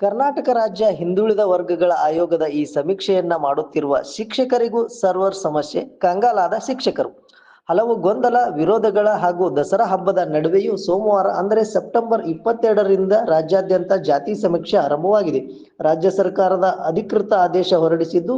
ಕರ್ನಾಟಕ ರಾಜ್ಯ ಹಿಂದುಳಿದ ವರ್ಗಗಳ ಆಯೋಗದ ಈ ಸಮೀಕ್ಷೆಯನ್ನ ಮಾಡುತ್ತಿರುವ ಶಿಕ್ಷಕರಿಗೂ ಸರ್ವರ್ ಸಮಸ್ಯೆ ಕಂಗಾಲಾದ ಶಿಕ್ಷಕರು. ಹಲವು ಗೊಂದಲ, ವಿರೋಧಗಳ ಹಾಗೂ ದಸರಾ ಹಬ್ಬದ ನಡುವೆಯೂ ಸೋಮವಾರ ಅಂದರೆ ಸೆಪ್ಟೆಂಬರ್ ಇಪ್ಪತ್ತೆರಡರಿಂದ ರಾಜ್ಯಾದ್ಯಂತ ಜಾತಿ ಸಮೀಕ್ಷೆ ಆರಂಭವಾಗಿದೆ. ರಾಜ್ಯ ಸರ್ಕಾರದ ಅಧಿಕೃತ ಆದೇಶ ಹೊರಡಿಸಿದ್ದು,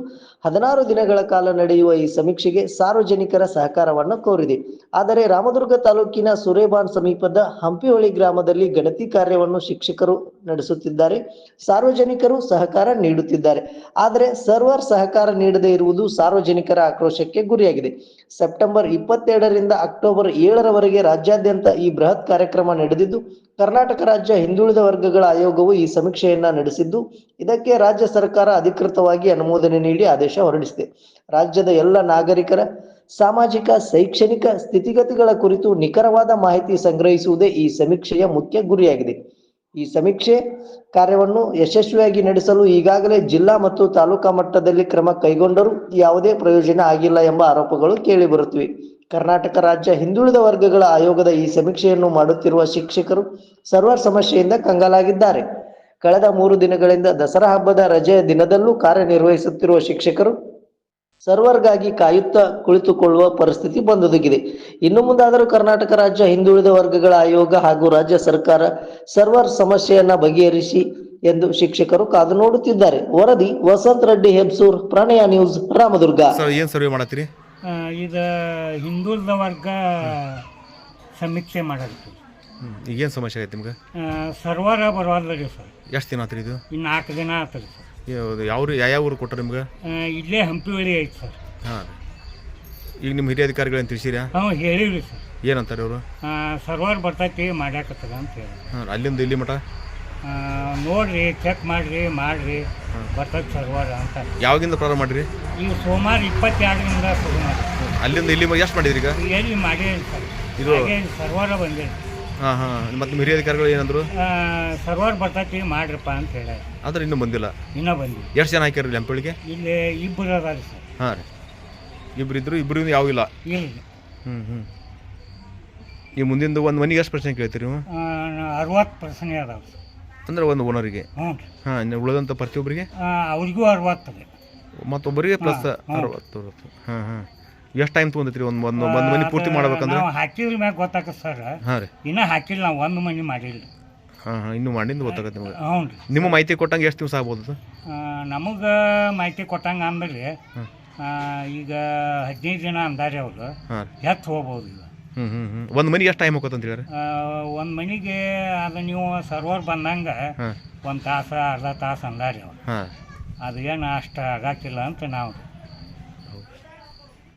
ಹದಿನಾರು ದಿನಗಳ ಕಾಲ ನಡೆಯುವ ಈ ಸಮೀಕ್ಷೆಗೆ ಸಾರ್ವಜನಿಕರ ಸಹಕಾರವನ್ನು ಕೋರಿದೆ. ಆದರೆ ರಾಮದುರ್ಗ ತಾಲೂಕಿನ ಸುರೇಬಾನ್ ಸಮೀಪದ ಹಂಪಿಹೊಳಿ ಗ್ರಾಮದಲ್ಲಿ ಗಣತಿ ಕಾರ್ಯವನ್ನು ಶಿಕ್ಷಕರು ನಡೆಸುತ್ತಿದ್ದಾರೆ. ಸಾರ್ವಜನಿಕರು ಸಹಕಾರ ನೀಡುತ್ತಿದ್ದಾರೆ. ಆದರೆ ಸರ್ವರ್ ಸಹಕಾರ ನೀಡದೇ ಇರುವುದು ಸಾರ್ವಜನಿಕರ ಆಕ್ರೋಶಕ್ಕೆ ಗುರಿಯಾಗಿದೆ. ಸೆಪ್ಟೆಂಬರ್ ಇಪ್ಪತ್ತೆರಡರಿಂದ ಅಕ್ಟೋಬರ್ ಏಳರವರೆಗೆ ರಾಜ್ಯಾದ್ಯಂತ ಈ ಬೃಹತ್ ಕಾರ್ಯಕ್ರಮ ನಡೆದಿದ್ದು, ಕರ್ನಾಟಕ ರಾಜ್ಯ ಹಿಂದುಳಿದ ವರ್ಗಗಳ ಆಯೋಗವು ಈ ಸಮೀಕ್ಷೆಯನ್ನ ನಡೆಸಿದ್ದು, ಇದಕ್ಕೆ ರಾಜ್ಯ ಸರ್ಕಾರ ಅಧಿಕೃತವಾಗಿ ಅನುಮೋದನೆ ನೀಡಿ ಆದೇಶ ಹೊರಡಿಸಿದೆ. ರಾಜ್ಯದ ಎಲ್ಲ ನಾಗರಿಕರ ಸಾಮಾಜಿಕ, ಶೈಕ್ಷಣಿಕ ಸ್ಥಿತಿಗತಿಗಳ ಕುರಿತು ನಿಖರವಾದ ಮಾಹಿತಿ ಸಂಗ್ರಹಿಸುವುದೇ ಈ ಸಮೀಕ್ಷೆಯ ಮುಖ್ಯ ಗುರಿಯಾಗಿದೆ. ಈ ಸಮೀಕ್ಷೆ ಕಾರ್ಯವನ್ನು ಯಶಸ್ವಿಯಾಗಿ ನಡೆಸಲು ಈಗಾಗಲೇ ಜಿಲ್ಲಾ ಮತ್ತು ತಾಲೂಕಾ ಮಟ್ಟದಲ್ಲಿ ಕ್ರಮ ಕೈಗೊಂಡರೂ ಯಾವುದೇ ಪ್ರಯೋಜನ ಆಗಿಲ್ಲ ಎಂಬ ಆರೋಪಗಳು ಕೇಳಿಬರುತ್ತಿವೆ. ಕರ್ನಾಟಕ ರಾಜ್ಯ ಹಿಂದುಳಿದ ವರ್ಗಗಳ ಆಯೋಗದ ಈ ಸಮೀಕ್ಷೆಯನ್ನು ಮಾಡುತ್ತಿರುವ ಶಿಕ್ಷಕರು ಸರ್ವರ್ ಸಮಸ್ಯೆಯಿಂದ ಕಂಗಾಲಾಗಿದ್ದಾರೆ. ಕಳೆದ ಮೂರು ದಿನಗಳಿಂದ ದಸರಾ ಹಬ್ಬದ ರಜೆಯ ದಿನದಲ್ಲೂ ಕಾರ್ಯನಿರ್ವಹಿಸುತ್ತಿರುವ ಶಿಕ್ಷಕರು ಸರ್ವರ್ಗಾಗಿ ಕಾಯುತ್ತಾ ಕುಳಿತುಕೊಳ್ಳುವ ಪರಿಸ್ಥಿತಿ ಬಂದೊದಗಿದೆ. ಇನ್ನು ಮುಂದಾದರೂ ಕರ್ನಾಟಕ ರಾಜ್ಯ ಹಿಂದುಳಿದ ವರ್ಗಗಳ ಆಯೋಗ ಹಾಗೂ ರಾಜ್ಯ ಸರ್ಕಾರ ಸರ್ವರ್ ಸಮಸ್ಯೆಯನ್ನ ಬಗೆಹರಿಸಿ ಎಂದು ಶಿಕ್ಷಕರು ಕಾದು ನೋಡುತ್ತಿದ್ದಾರೆ. ವರದಿ ವಸಂತ್ ರೆಡ್ಡಿ, ಹೆಬ್ಸೂರ್, ಪ್ರಣಯ ನ್ಯೂಸ್, ರಾಮದುರ್ಗ. ಏನು ಸರ್ವೆ ಮಾಡತ್ತೀರಿ? ಇದು ಹಿಂದುಳಿದ ವರ್ಗ ಸಮೀಕ್ಷೆ ಮಾಡಲ್ತು ಹ್ಞೂ ಈಗೇನು ಸಮಸ್ಯೆ ಆಗೈತೆ ನಿಮ್ಗೆ? ಸರ್ವರ ಬರವಲ್ಲ ರೀ ಸರ್. ಎಷ್ಟು ದಿನ ಆತ್ರಿ ಇದು? ಇನ್ನು ನಾಲ್ಕು ದಿನ ಆತರಿ ಸರ್. ಯಾವ- ಯಾವ ಯಾವ ಊರು ಕೊಟ್ಟರು ನಿಮ್ಗೆ? ಇಲ್ಲೇ ಇಲ್ಲೇ ಹಂಪಿವಳಿ ಐತೆ ಸರ್. ಹಾಂ ಈಗ ನಿಮ್ಮ ಹಿರಿಯ ಅಧಿಕಾರಿಗಳೇನು ತಿಳಿಸಿರಾ ನಾವು ಹೇಳಿರಿ ಸರ್. ಏನಂತಾರೆ ಅವರು? ಸರ್ವರ್ ಬರ್ತೈತಿ ಮಾಡ್ಯಾಕತ್ತದ ಅಂತ ಹೇಳಿ. ಹಾಂ ಅಲ್ಲಿಂದ ಇಲ್ಲಿ ಮಠ? ಆ, ನೋಡ್ರಿ ಚೆಕ್ ಮಾಡ್ರಿ ಮಾಡ್ರಿ. ಬರ್ತದೆ ಸರ್ವರ್ ಅಂತ. ಯಾವಾಗಿಂದ ಪ್ರಾರಂಭ ಮಾಡಿರಿ? ಈಗ ಸೋಮವಾರ ಇಪ್ಪತ್ತೆರಡರಿಂದ ಶುರು ಮಾಡಿ ಅಲ್ಲಿಂದ ಇಲ್ಲಿ ಎಷ್ಟು ಮಾಡಿದ್ರಿ ಈಗ? ಎಲ್ಲಿ ಮಾಡೇನಿ ಸರ್ ಇದು- ಹಾಗೆ ಸರ್ವರ ಬಂದಿರಿ ಹಾಂ ಹಾಂ. ಮತ್ತು ಹಿರಿಯ ಅಧಿಕಾರಿಗಳು ಏನಂದ್ರು? ಸರ್ವರ್ ಬರ್ತೈತಿ ಮಾಡ್ರಪ್ಪ ಅಂತ ಹೇಳಿ ಆದ್ರೆ ಇನ್ನೂ ಬಂದಿಲ್ಲ. ಇನ್ನೂ ಬಂದಿ ಎಷ್ಟು ಜನ ಹಾಕ್ಯಾರ ಲಂಪಳಿಗೆ ಇಲ್ಲಿ ಇಬ್ಬರು ಅದಾರಿ ಸರ್ ಹಾಂ ರೀ. ಇಬ್ರು ಇದ್ರು ಇಬ್ರು ಯಾವ ಇಲ್ಲ? ಇಲ್ಲ ಹ್ಞೂ ಹ್ಞೂ ಈ ಮುಂದಿಂದು ಒಂದು ಮನೆಗೆ ಎಷ್ಟು ಪರ್ಸೆಂಟ್ ಕೇಳ್ತೀರಿ ನೀವು? ಅರವತ್ತು ಪರ್ಸೆಂಟ್ ಅದಾವೆ ಸರ್ ಅಂದ್ರೆ ಒಂದು ಓನರಿಗೆ. ಹ್ಞೂ ರೀ. ಹಾಂ ಉಳಿದಂಥ ಪ್ರತಿಯೊಬ್ಬರಿಗೆ? ಆ, ಅವ್ರಿಗೂ ಅರವತ್ತು ರೀ. ಮತ್ತೊಬ್ಬರಿಗೆ ಪ್ಲಸ್ ಅರವತ್ತು ಅರವತ್ತು ಹಾಂ ಹಾಂ. ಎಷ್ಟು ಟೈಮ್ ತೊಗೊಂಡೈತ್ರಿ ಒಂದು ಒಂದು ಒಂದು ಮನೆ ಪೂರ್ತಿ ಮಾಡ್ಬೇಕಂದ್ರೆ? ನಾವು ಹಾಕಿದ್ರ ಮ್ಯಾಗ ಗೊತ್ತಾಕ ಸರ್. ಹಾಂ ರೀ. ಇನ್ನೂ ಹಾಕಿಲ್ಲ ನಾವು ಒಂದು ಮನೆ ಮಾಡಿಲ್ಲ. ಹಾಂ ಹಾಂ. ಇನ್ನೂ ಮಾಡಿದ್ದು ಗೊತ್ತಾಗತ್ತೆ ನಿಮಗೆ. ಹ್ಞೂ ರೀ. ನಿಮ್ಮ ಮಾಹಿತಿ ಕೊಟ್ಟಂಗೆ ಎಷ್ಟು ದಿವಸ ಆಗ್ಬೋದು ಅದು? ನಮಗೆ ಮಾಹಿತಿ ಕೊಟ್ಟಂಗೆ ಅಂದ್ರೆ ಹ್ಮ್. ಈಗ ಹದಿನೈದು ದಿನ ಅಂದಾರೆ ಅವರು. ಹಾಂ. ರೀ ಹೆಚ್ಚು ಹೋಗ್ಬೋದು ಈಗ. ಒಂದು ಮನಿಗೆ ಎಷ್ಟು ಟೈಮ್ ಹೋಗುತ್ತೆ ಅಂತ ಹೇಳಿ ಒಂದು ಮನಿಗೆ ಅದು ನೀವು ಸರ್ವರ್ ಬಂದಂಗ ಒಂದ್ ತಾಸು ಅರ್ಧ ತಾಸು ಅಂದಾರಿ ಅವ್ರು. ಅದು ಏನು ಅಷ್ಟು ಆಗಾಕಿಲ್ಲ ಅಂತ ನಾವು.